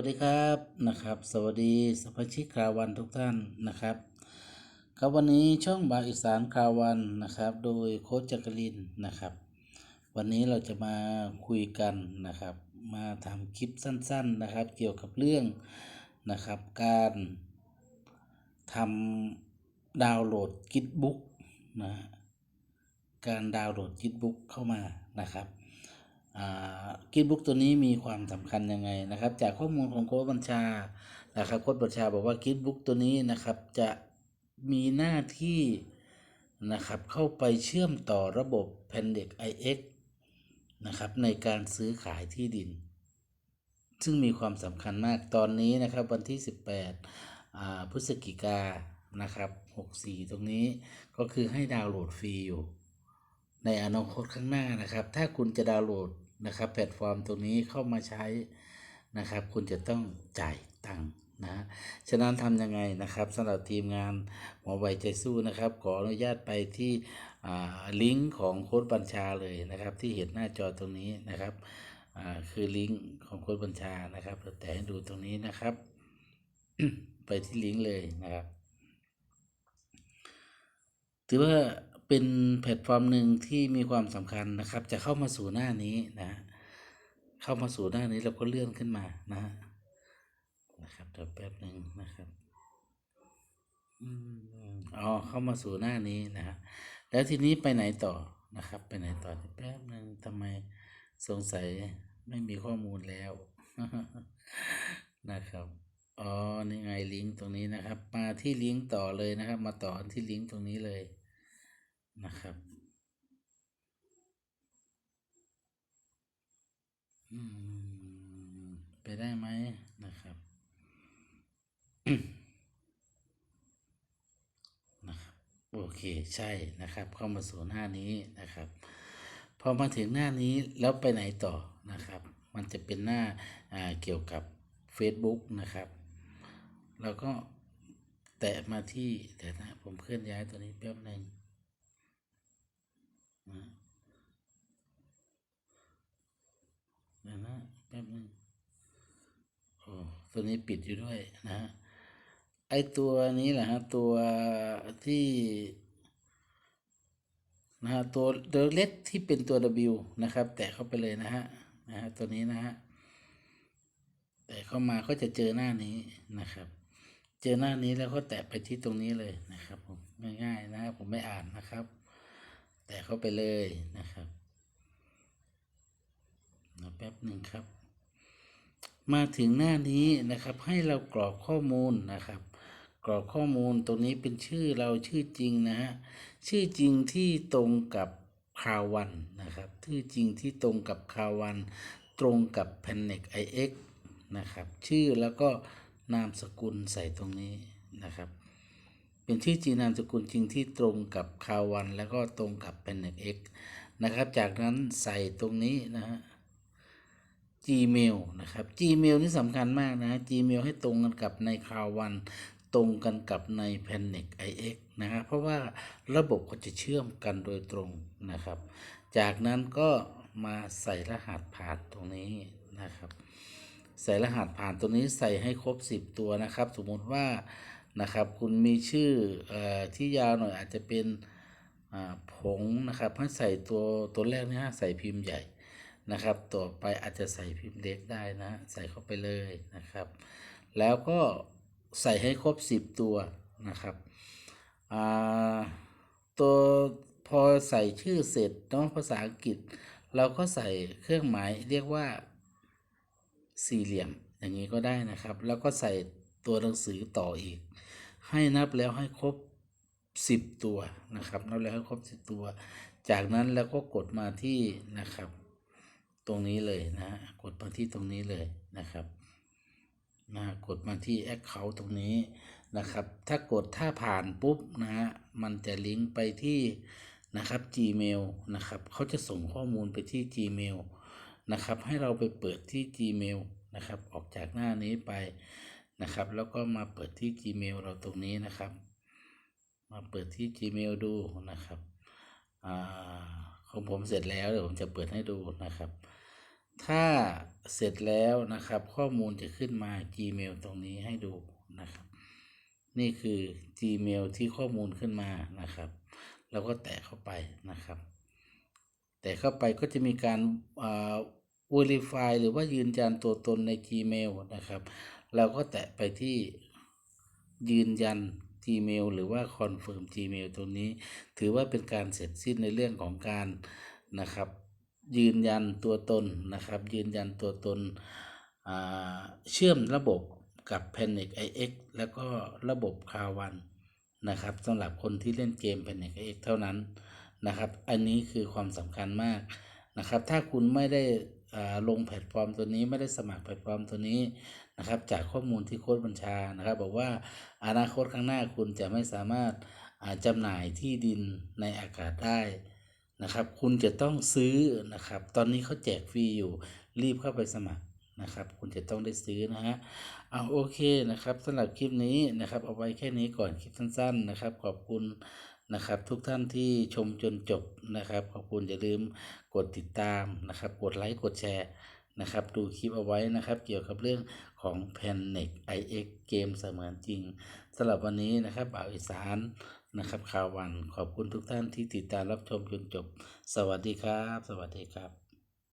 วัสดีครับนะครับ สวัสดีสมาชิกคราวันทุกท่านนะครับครับวันนี้ช่องบางอีสานคราวันนะครับ โดยโค้ชจักรินนะครับ วันนี้เราจะมาคุยกันนะครับ มาทำคลิปสั้น ๆนะครับ เกี่ยวกับเรื่องนะครับ การทำดาวน์โหลดกิ t บุ๊กนะการดาวน์โหลดกิ t บุ๊กเข้ามานะครับ กินบุ๊กตัวนี้มีความสำคัญยังไงนะครับ จากข้อมูลของโค้ดบัญชานะครับโค้ดบัญชาบอกว่ากินบุ๊กตัวนี้นะครับจะมีหน้าที่นะครับเข้าไปเชื่อมต่อระบบ p a n d e x IX นะครับในการซื้อขายที่ดิน ซึ่งมีความสำคัญมากตอนนี้นะครับวันที่ 18พฤศจิกานะครับ64 ตรงนี้ก็คือให้ดาวน์โหลดฟรีอยู่ ในอนาคตข้างหน้านะครับ ถ้าคุณจะดาวน์โหลด นะครับแพลตฟอร์มตรงนี้เข้ามาใช้นะครับ คุณจะต้องจ่ายตังค์นะฉะนั้นทำยังไงนะครับสำหรับทีมงานหมอไวใจสู้นะครับ ขออนุญาตไปที่ลิงก์ของโค้ดบัญชาเลยนะครับ ที่เห็นหน้าจอตรงนี้นะครับคือลิงก์ของโค้ดบัญชานะครับแต่ให้ดูตรงนี้นะครับ ไปที่ลิงก์เลยนะครับถือว่า เป็นแพลตฟอร์มหนึ่งที่มีความสำคัญนะครับ จะเข้ามาสู่หน้านี้นะ เข้ามาสู่หน้านี้เราก็เลื่อนขึ้นมานะนะครับเดี๋ยวแป๊บหนึ่งนะครับอ๋อเข้ามาสู่หน้านี้นะฮะแล้วทีนี้ไปไหนต่อนะครับ ไปไหนต่อแป๊บหนึ่งทำไมสงสัยไม่มีข้อมูลแล้วนะครับอ๋อนี่ไงลิงก์ตรงนี้นะครับ มาที่ลิงก์ต่อเลยนะครับ มาต่อที่ลิงก์ตรงนี้เลย นะครับ อืม ไปได้ไหมนะครับ นะครับ โอเค ใช่นะครับ เข้ามาสู่หน้านี้นะครับ พอมาถึงหน้านี้แล้วไปไหนต่อนะครับ มันจะเป็นหน้าเกี่ยวกับ Facebook นะครับแล้วก็แตะมาที่แต่นะผมเคลื่อนย้ายตัวนี้แป๊บหนึ่ง นะเดี๋ยวนะแป๊บนึงโอ้ตัวนี้ปิดอยู่ด้วยนะฮะไอตัวนี้แหละฮะตัวที่นะฮะตัวตัวเล็กที่เป็นตัว W นะครับ แตะเข้าไปเลยนะฮะนะฮะตัวนี้นะฮะแต่เข้ามาก็จะเจอหน้านี้นะครับ เจอหน้านี้แล้วก็แตะไปที่ตรงนี้เลยนะครับผมง่ายๆนะครับผมไม่อ่านนะครับ แต่เข้าไปเลยนะครับนะแป๊บหนึ่งครับ มาถึงหน้านี้นะครับ ให้เรากรอกข้อมูลนะครับกรอกข้อมูลตรงนี้เป็นชื่อเราชื่อจริงนะฮะชื่อจริงที่ตรงกับคาวันนะครับชื่อจริงที่ตรงกับคาวัน ตรงกับ p a n e c IX นะครับ ชื่อแล้วก็นามสกุลใส่ตรงนี้นะครับ เป็นชื่อจริงนามสกุลจริงที่ตรงกับคาวัน แล้วก็ตรงกับเป็น x นะครับ จากนั้นใส่ตรงนี้นะฮะ Gmail นะครับ Gmail นี่สำคัญมากนะ Gmail ให้ตรงกันกับในคาวันตรงกันกับใน Panic IX นะครับเพราะว่าระบบก็จะเชื่อมกันโดยตรงนะครับ จากนั้นก็มาใส่รหัสผ่านตรงนี้นะครับ ใส่รหัสผ่านตรงนี้ใส่ให้ครบ 10 ตัวนะครับ สมมติว่า นะครับ คุณมีชื่ออที่ยาวหน่อยอาจจะเป็นผงนะครับให้ใส่ตัวตัวแรกนี่ฮะใส่พิมพ์ใหญ่นะครับ ต่อไปอาจจะใส่พิมพ์เล็กได้นะ ใส่เข้าไปเลยนะครับ แล้วก็ใส่ให้ครบ 10 ตัวนะครับตัวพอใส่ชื่อเสร็จเนาะภาษาอังกฤษ เราก็ใส่เครื่องหมายเรียกว่าสี่เหลี่ยมอย่างนี้ก็ได้นะครับ แล้วก็ใส่ ตัวหนังสือต่ออีก ให้นับแล้วให้ครบ 10 ตัวนะครับ นับแล้วให้ครบ 10 ตัว จากนั้นแล้วก็กดมาที่นะครับ ตรงนี้เลยนะ กดมาที่ตรงนี้เลยนะครับนะกดมาที่ Account ตรงนี้นะครับ ถ้ากดถ้าผ่านปุ๊บนะฮะมันจะลิงก์ไปที่นะครับ Gmail นะครับเขาจะส่งข้อมูลไปที่ Gmail นะครับ ให้เราไปเปิดที่ Gmail นะครับ ออกจากหน้านี้ไป นะครับ แล้วก็มาเปิดที่ Gmail เราตรงนี้นะครับ มาเปิดที่ Gmail ดูนะครับอของผมเสร็จแล้วเดี๋ยวผมจะเปิดให้ดูนะครับ ถ้าเสร็จแล้วนะครับ ข้อมูลจะขึ้นมา Gmail ตรงนี้ให้ดูนะครับ นี่คือ Gmail ที่ข้อมูลขึ้นมานะครับเราก็แตะเข้าไปนะครับ แต่เข้าไปก็จะมีการอ่า verify หรือว่ายืนยันตัวตนใน Gmail นะครับ เราก็แตะไปที่ยืนยัน Gmail หรือว่า confirm Gmail ตรงนี้ ถือว่าเป็นการเสร็จสิ้นในเรื่องของการนะครับ ยืนยันตัวตนนะครับ ยืนยันตัวตนเชื่อมระบบกับ Panic IX แล้วก็ระบบคาวันนะครับสำหรับคนที่เล่นเกม Panic IX เท่านั้นนะครับ อันนี้คือความสำคัญมากนะครับ ถ้าคุณไม่ได้ ลงแพลตฟอร์มตัวนี้ไม่ได้สมัครแพลตฟอร์มตัวนี้นะครับจากข้อมูลที่โค้ดบัญชานะครับ บอกว่าอนาคตข้างหน้าคุณจะไม่สามารถอ่าจำหน่ายที่ดินในอากาศได้นะครับ คุณจะต้องซื้อนะครับ ตอนนี้เขาแจกฟรีอยู่รีบเข้าไปสมัครนะครับ คุณจะต้องได้ซื้อนะฮะเอาโอเคนะครับสำหรับคลิปนี้นะครับ เอาไว้แค่นี้ก่อนคลิปสั้น ๆนะครับ ขอบคุณ นะครับ ทุกท่านที่ชมจนจบนะครับ ขอบคุณอย่าลืมกดติดตามนะครับ กดไลค์กดแชร์นะครับ ดูคลิปเอาไว้นะครับ เกี่ยวกับเรื่องของ Panic IX เกมเสมือนจริงสำหรับวันนี้นะครับบ่าวอีสานนะครับข่าววันขอบคุณทุกท่านที่ติดตามรับชมจนจบ สวัสดีครับ สวัสดีครับ